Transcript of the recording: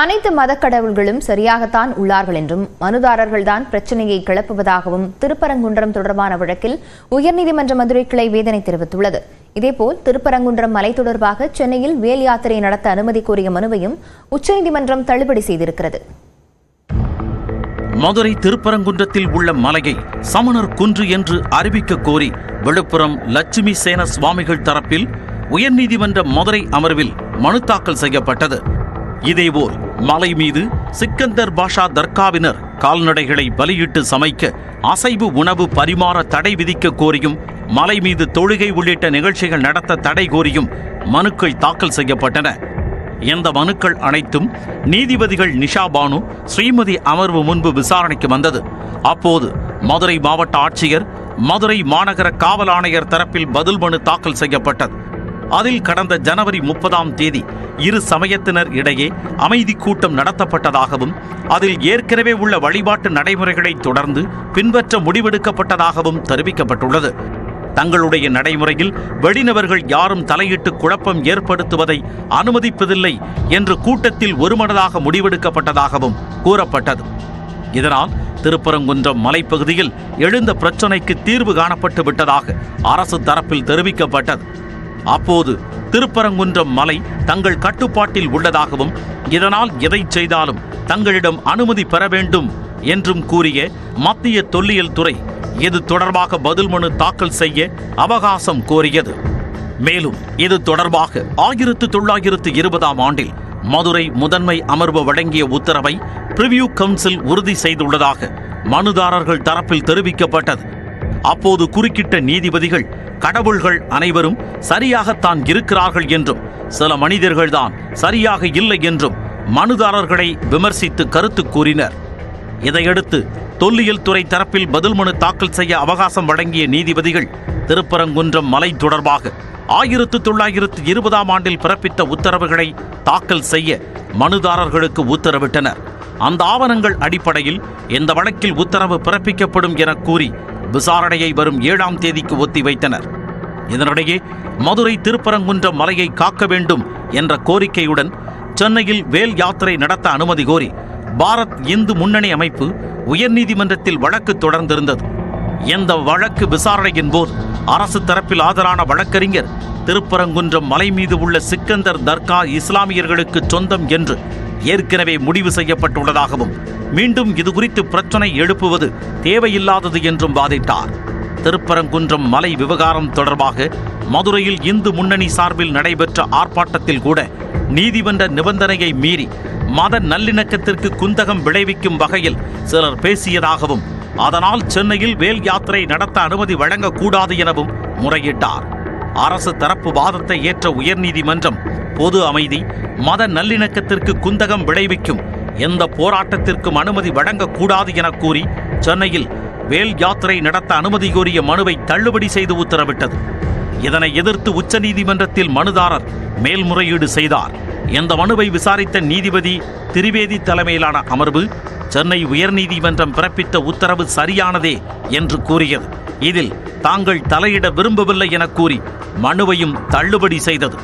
அனைத்து மத கடவுள்களும் சரியாகத்தான் உள்ளார்கள் என்றும் மனுதாரர்கள்தான் பிரச்சனையை கிளப்புவதாகவும் திருப்பரங்குன்றம் தொடர்பான வழக்கில் உயர்நீதிமன்ற மதுரை கிளை வேதனை தெரிவித்துள்ளது. இதேபோல் திருப்பரங்குன்றம் மலை தொடர்பாக சென்னையில் வேல் யாத்திரை நடத்த அனுமதி கோரிய மனுவையும் உச்சநீதிமன்றம் தள்ளுபடி செய்திருக்கிறது. மதுரை திருப்பரங்குன்றத்தில் உள்ள மலையை சமணர் குன்று என்று அறிவிக்க கோரி விழுப்புரம் லட்சுமி சேன சுவாமிகள் தரப்பில் உயர்நீதிமன்ற மதுரை அமர்வில் மனு தாக்கல் செய்யப்பட்டது. இதேபோல் மலை மீது சிக்கந்தர் பாஷா தர்காவினர் கால்நடைகளை பலியிட்டு சமைக்க அசைவு உணவு பரிமாற தடை விதிக்க கோரியும் மலை மீது தொழுகை உள்ளிட்ட நிகழ்ச்சிகள் நடத்த தடை கோரியும் மனுக்கள் தாக்கல் செய்யப்பட்டன. இந்த மனுக்கள் அனைத்தும் நீதிபதிகள் நிஷா பானு ஸ்ரீமதி அமர்வு முன்பு விசாரணைக்கு வந்தது. அப்போது மதுரை மாவட்ட ஆட்சியர் மதுரை மாநகர காவல் ஆணையர் தரப்பில் பதில் மனு தாக்கல் செய்யப்பட்டது. அதில் கடந்த ஜனவரி முப்பதாம் தேதி இரு சமயத்தினர் இடையே அமைதி கூட்டம் நடத்தப்பட்டதாகவும் அதில் ஏற்கனவே உள்ள வழிபாட்டு நடைமுறைகளை தொடர்ந்து பின்பற்ற முடிவெடுக்கப்பட்டதாகவும் தெரிவிக்கப்பட்டுள்ளது. தங்களுடைய நடைமுறையில் வெளிநபர்கள் யாரும் தலையிட்டு குழப்பம் ஏற்படுத்துவதை அனுமதிப்பதில்லை என்று கூட்டத்தில் ஒருமனதாக முடிவெடுக்கப்பட்டதாகவும் கூறப்பட்டது. இதனால் திருப்பரங்குன்றம் மலைப்பகுதியில் எழுந்த பிரச்சினைக்கு தீர்வு காணப்பட்டு விட்டதாக அரசு தரப்பில் தெரிவிக்கப்பட்டது. அப்போது திருப்பரங்குன்றம் மலை தங்கள் கட்டுப்பாட்டில் உள்ளதாகவும் இதனால் எதை செய்தாலும் தங்களிடம் அனுமதி பெற வேண்டும் என்றும் கூறிய மத்திய தொல்லியல் துறை இது தொடர்பாக பதில் மனு தாக்கல் செய்ய அவகாசம் கோரியது. மேலும் இது தொடர்பாக ஆயிரத்து தொள்ளாயிரத்து இருபதாம் ஆண்டில் மதுரை முதன்மை அமர்வு வழங்கிய உத்தரவை பிரிவியூ கவுன்சில் உறுதி செய்துள்ளதாக மனுதாரர்கள் தரப்பில் தெரிவிக்கப்பட்டது. அப்போது குறுக்கிட்ட நீதிபதிகள் கடவுள்கள் அனைவரும் சரியாகத்தான் இருக்கிறார்கள் என்றும் சில மனிதர்கள்தான் சரியாக இல்லை என்றும் மனுதாரர்களை விமர்சித்து கருத்து கூறினர். இதையடுத்து தொல்லியல் துறை தரப்பில் பதில் மனு தாக்கல் செய்ய அவகாசம் வழங்கிய நீதிபதிகள் திருப்பரங்குன்றம் மலை தொடர்பாக ஆயிரத்து தொள்ளாயிரத்து இருபதாம் ஆண்டில் பிறப்பித்த உத்தரவுகளை தாக்கல் செய்ய மனுதாரர்களுக்கு உத்தரவிட்டனர். அந்த ஆவணங்கள் அடிப்படையில் இந்த வழக்கில் உத்தரவு பிறப்பிக்கப்படும் என கூறி விசாரணையை வரும் ஏழாம் தேதிக்கு ஒத்திவைத்தனர் இதனிடையே மதுரை திருப்பரங்குன்றம் மலையை காக்க வேண்டும் என்ற கோரிக்கையுடன் சென்னையில் வேல் யாத்திரை நடத்த அனுமதி கோரி பாரத் இந்து முன்னணி அமைப்பு உயர்நீதிமன்றத்தில் வழக்கு தொடர்ந்திருந்தது. இந்த வழக்கு விசாரணையின் போது அரசு தரப்பில் ஆஜரான வழக்கறிஞர் திருப்பரங்குன்றம் மலை மீது உள்ள சிக்கந்தர் தர்கா இஸ்லாமியர்களுக்கு சொந்தம் என்று ஏற்கனவே முடிவு செய்யப்பட்டுள்ளதாகவும் மீண்டும் இதுகுறித்து பிரச்சனை எழுப்புவது தேவையில்லாதது என்றும் வாதிட்டார். திருப்பரங்குன்றம் மலை விவகாரம் தொடர்பாக மதுரையில் இந்து முன்னணி சார்பில் நடைபெற்ற ஆர்ப்பாட்டத்தில் கூட நீதிமன்ற நிபந்தனையை மீறி மத நல்லிணக்கத்திற்கு குந்தகம் விளைவிக்கும் வகையில் சிலர் பேசியதாகவும் அதனால் சென்னையில் வேல் யாத்திரை நடத்த அனுமதி வழங்கக்கூடாது எனவும் முறையிட்டார். அரசு தரப்பு வாதத்தை ஏற்ற உயர்நீதிமன்றம் பொது அமைதி மத நல்லிணக்கத்திற்கு குந்தகம் விளைவிக்கும் எந்த போராட்டத்திற்கும் அனுமதி வழங்கக்கூடாது என கூறி சென்னையில் வேல் யாத்திரை நடத்த அனுமதி கோரிய மனுவை தள்ளுபடி செய்து உத்தரவிட்டது. இதனை எதிர்த்து உச்சநீதிமன்றத்தில் மனுதாரர் மேல்முறையீடு செய்தார். இந்த மனுவை விசாரித்த நீதிபதி திரிவேதி தலைமையிலான அமர்வு சென்னை உயர்நீதிமன்றம் பிறப்பித்த உத்தரவு சரியானதே என்று கூறியது. இதில் தாங்கள் தலையிட விரும்பவில்லை என கூறி மனுவையும் தள்ளுபடி செய்தது.